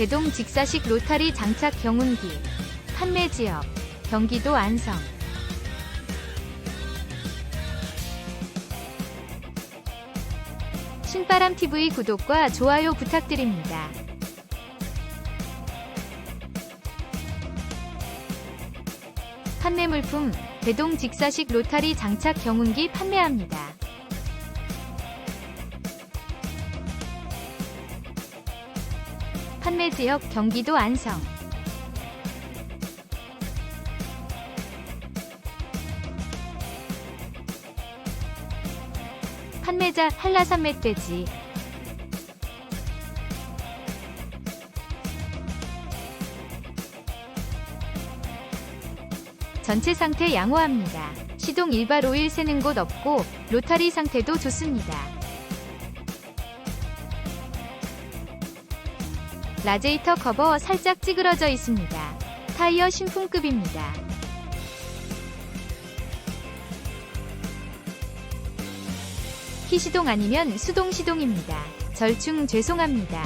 대동 직사식 로타리 장착 경운기 판매 지역 경기도 안성 신바람TV 구독과 좋아요 부탁드립니다. 판매 물품 대동 직사식 로타리 장착 경운기 판매합니다. 판매 지역 경기도 안성 판매자 한라산 멧돼지 전체 상태 양호합니다. 시동 일발 오일 새는 곳 없고 로타리 상태도 좋습니다. 라제이터 커버 살짝 찌그러져 있습니다. 타이어 신품급입니다. 키시동 아니면 수동 시동입니다. 절충 죄송합니다.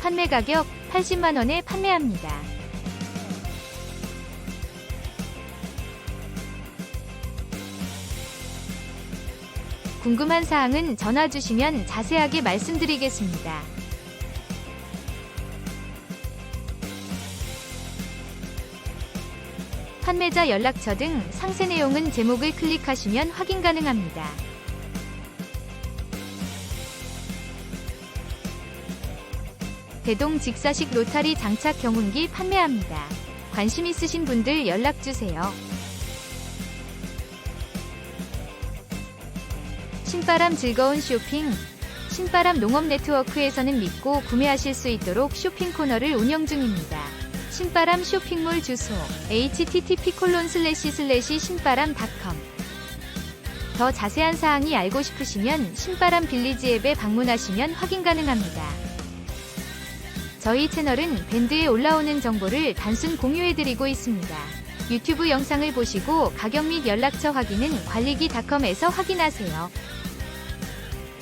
판매 가격 80만원에 판매합니다. 궁금한 사항은 전화 주시면 자세하게 말씀드리겠습니다. 판매자 연락처 등 상세 내용은 제목을 클릭하시면 확인 가능합니다. 대동 직사식 로타리 장착 경운기 판매합니다. 관심 있으신 분들 연락 주세요. 신바람 즐거운 쇼핑 신바람 농업 네트워크에서는 믿고 구매하실 수 있도록 쇼핑 코너를 운영 중입니다. 신바람 쇼핑몰 주소 http 콜론 슬래시 슬래시 신바람닷컴 더 자세한 사항이 알고 싶으시면 신바람 빌리지 앱에 방문하시면 확인 가능합니다. 저희 채널은 밴드에 올라오는 정보를 단순 공유해드리고 있습니다. 유튜브 영상을 보시고 가격 및 연락처 확인은 관리기닷컴에서 확인하세요.